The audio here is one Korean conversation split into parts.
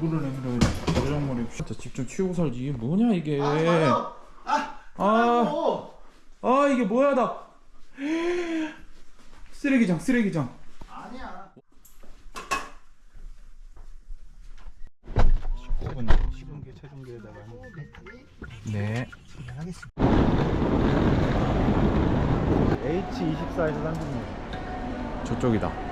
얼굴을 내밀어야지 가장머리 진짜 집좀 치우고 살지. 이게 뭐냐 이게? 아, 아, 아 이게 뭐야 나? 쓰레기장 쓰레기장. 아니야. 19분 식은 게 체중계에다가 네 하겠습니다. H24에서 산중이에요. 저쪽이다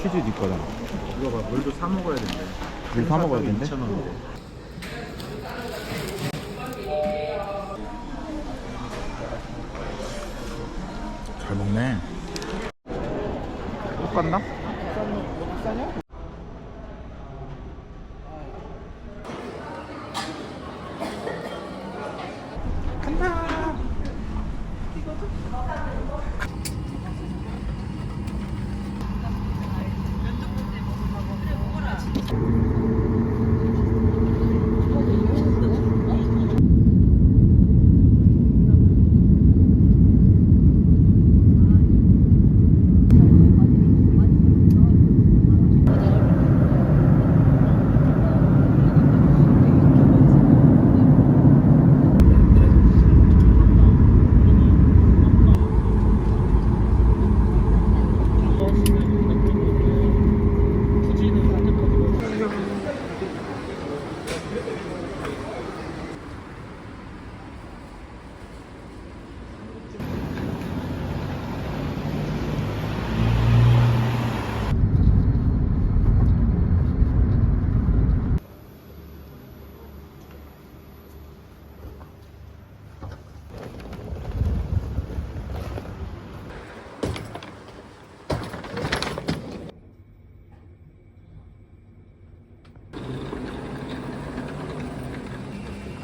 치즈 네 거잖아 이거 봐, 물도 사 먹어야 된대. 물사 먹어야 된대? 2,000원인데. 잘 먹네 똑같나?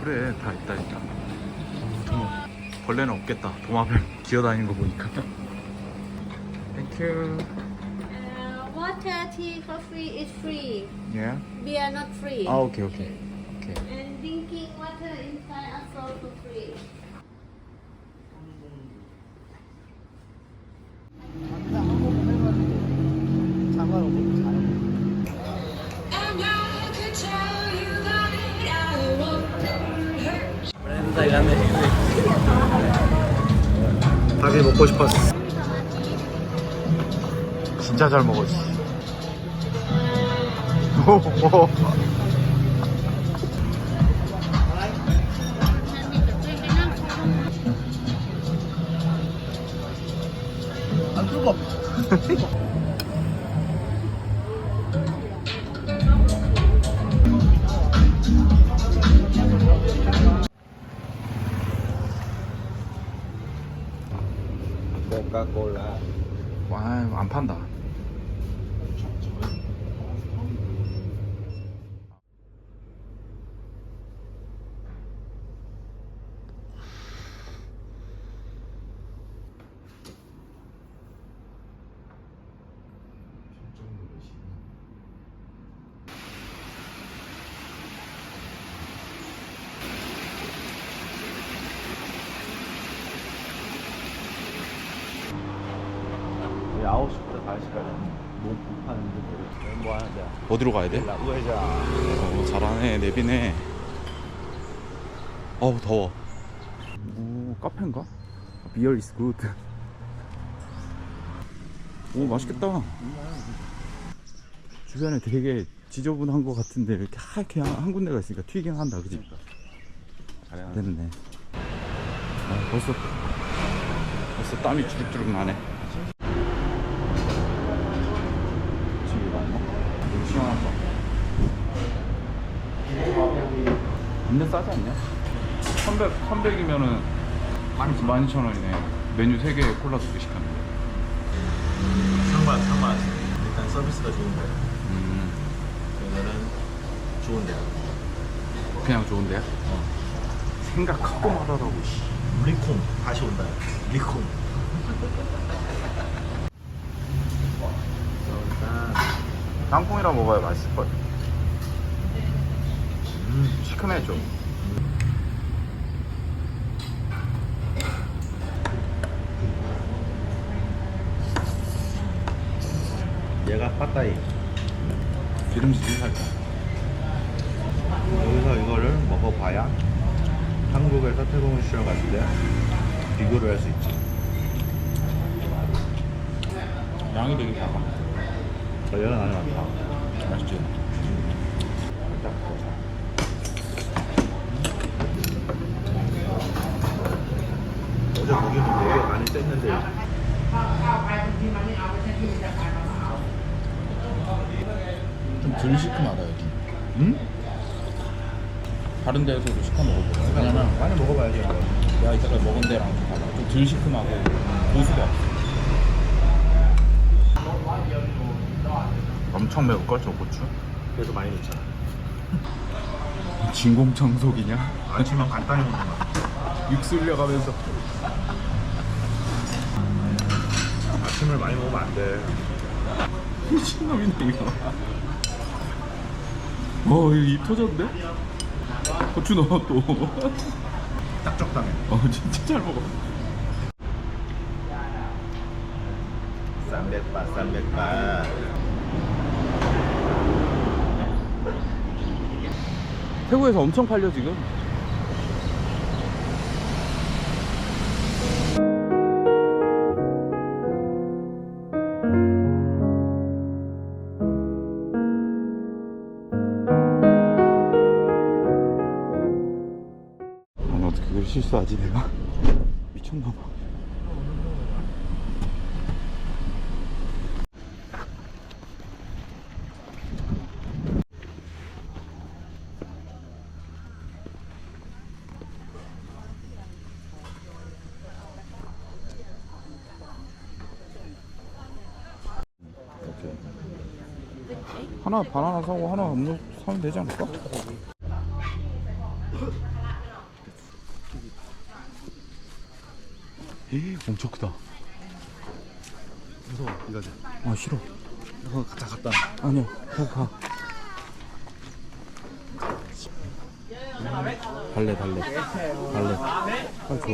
그래 다 있다 있다 어, 도마 벌레는 없겠다 도마뱀 기어다니는 거 보니까 땡큐 Uh, water, tea, coffee is free. 예? Beer not free. 아 오케이 오케이 오케이 And drinking water inside also for free. 닭이 먹고 싶었어. 진짜 잘 먹었지. 안 뜨거. 우리 9시부터 5시까지 몸 불파는데 모르겠어. 뭐 하는데? 어디로 가야 돼? 어, 잘하네 내비네 어우 더워 오 카페인가? 비어 이스 굿. 오 맛있겠다 주변에 되게 지저분한 것 같은데 이렇게 하얗게 한, 한 군데가 있으니까 튀긴 한다 그지? 잘해. 됐네 아, 벌써 벌써 땀이 주룩주룩 나네 지금 이거 안 먹어? 이거 시원하다 근데 싸지 않냐? 300, 300이면은 12,000원이네. 메뉴 3개에 콜라 2개 시켰는데. 상관 상관. 일단 서비스가 좋은데. 음, 이거는 좋은데 그냥 좋은데요? 어. 생각하고 말하라고 씨. 리콤. 다시 온다. 리콤. 일단 땅콩이랑 먹어야 맛있을걸 음, 시큼해 좀 얘가 빠따이. 기름지기 살짝 여기서 이거를 먹어봐야 한국에서 태국을 쉬러 갔을 때 비교를 할 수 있지. 양이 되게 작아. 어, 얘는 아주 많다. 맛있지? 살짝 보자 어제 고기는 되게 많이 뗐는데 좀덜 시큼하다 여기 응? 다른 데에서도 시켜 먹어보자 왜냐면 많이 먹어봐야지 이거. 내가 이때까지 먹은 데랑 좀 달라 좀덜 시큼하고 고수가 없어 엄청 매울걸 저 고추? 그래서 많이 넣잖아 진공청소기냐? 아침은 간단히 먹는 거야 육수 흘려가면서 아침을 많이 먹으면 안돼. 미친놈이네 이거 어 이거 입 터졌는데? 고추 넣어 또. 딱 적당해. 어, 진짜 잘 먹어. 쌈백바 쌈백바 태국에서 엄청 팔려 지금 실수하지 내가? 미쳤나봐. 하나 바나나 사고 하나 음료 사면 되지 않을까? 에이 엄청 크다. 무서워 이거지 아 싫어. 이거 갖다 갖다. 아니야 가 가. 달래 달래. 달래. 빨리 줘.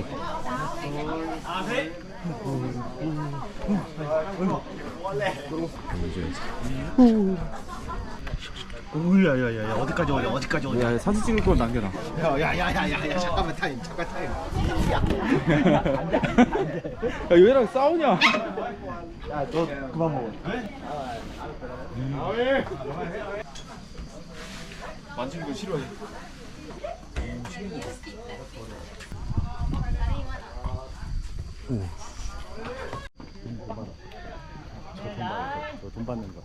오 야야야야 어디까지 오냐 어디까지 오냐 야 사진 찍을 걸 남겨놔. 야야야야야 잠깐만 타임 잠깐 타임. 야 얘랑 싸우냐? 야너 그만 먹어. 만지는 거 싫어해. 돈 받는 거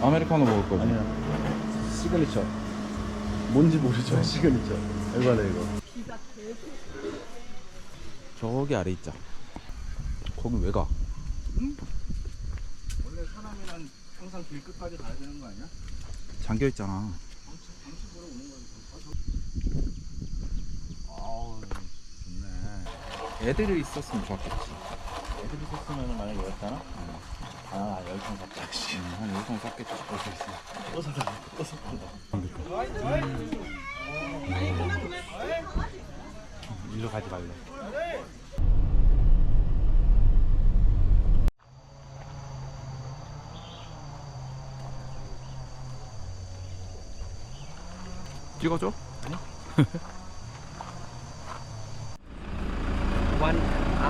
아메리카노 먹을 거지. 아니야. 시그니처. 뭔지 모르죠. 시그니처. 얼마나 이거. 저기 아래 있자. 거기 왜 가? 원래 사람이란 항상 길 끝까지 가야 되는 거 아니야? 잠겨 있잖아. 좋네. 애들이 있었으면 좋았겠지 애들이 섰으면 만약에 여였잖아? 아 열창 샀다. 음, 한 열성 샀겠지. 또 사다. 또 사다. 일로 가지 말래. 찍어줘? One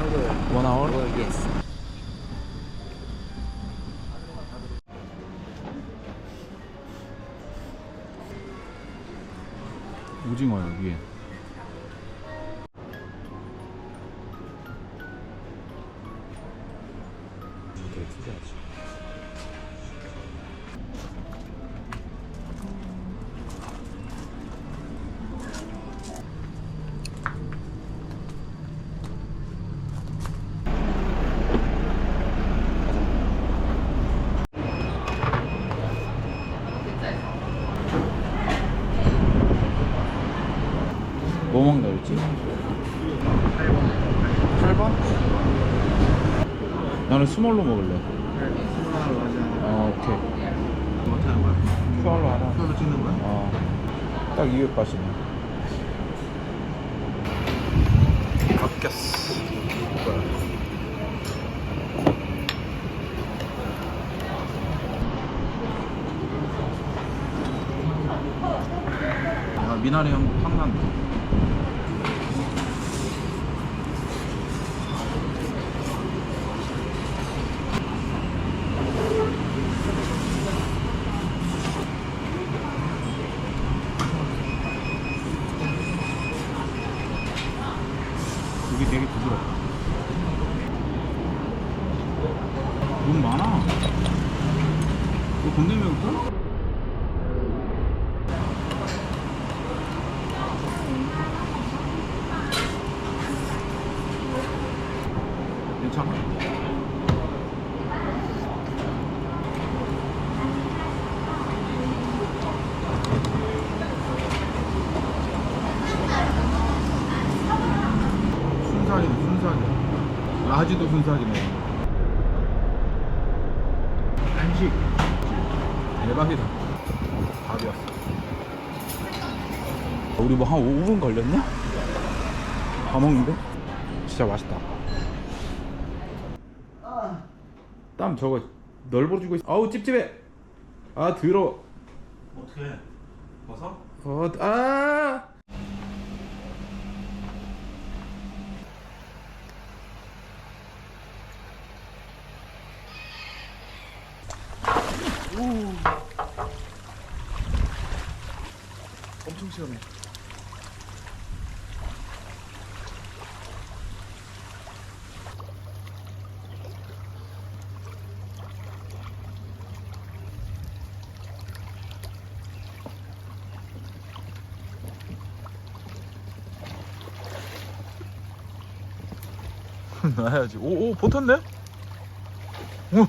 hour. 원 아워? Hour, yes. 오징어야 위에 나는 스몰로 먹을래. 어, 오케이. 어떻게 하는 거야? QR로 하나. 로 찍는 거야? 어. 딱 200바시네. 바뀌었어. 야, 미나리 향 확 난다. 이게 되게 부드럽다. 너무 많아. 이거 돈 내면 먹을까? 괜찮아? 순삭이네 순삭이야 라지도 순삭이네 한식 대박이다 밥이었어 우리 뭐 한 5분 걸렸냐? 다 먹는데? 진짜 맛있다 땀 저거 널브러지고 있어 아우 찝찝해 아 더러워 어떻게 해? 벗어? 어, 아 엄청 시원해. 놔야지. 오, 오, 버텼네? 오,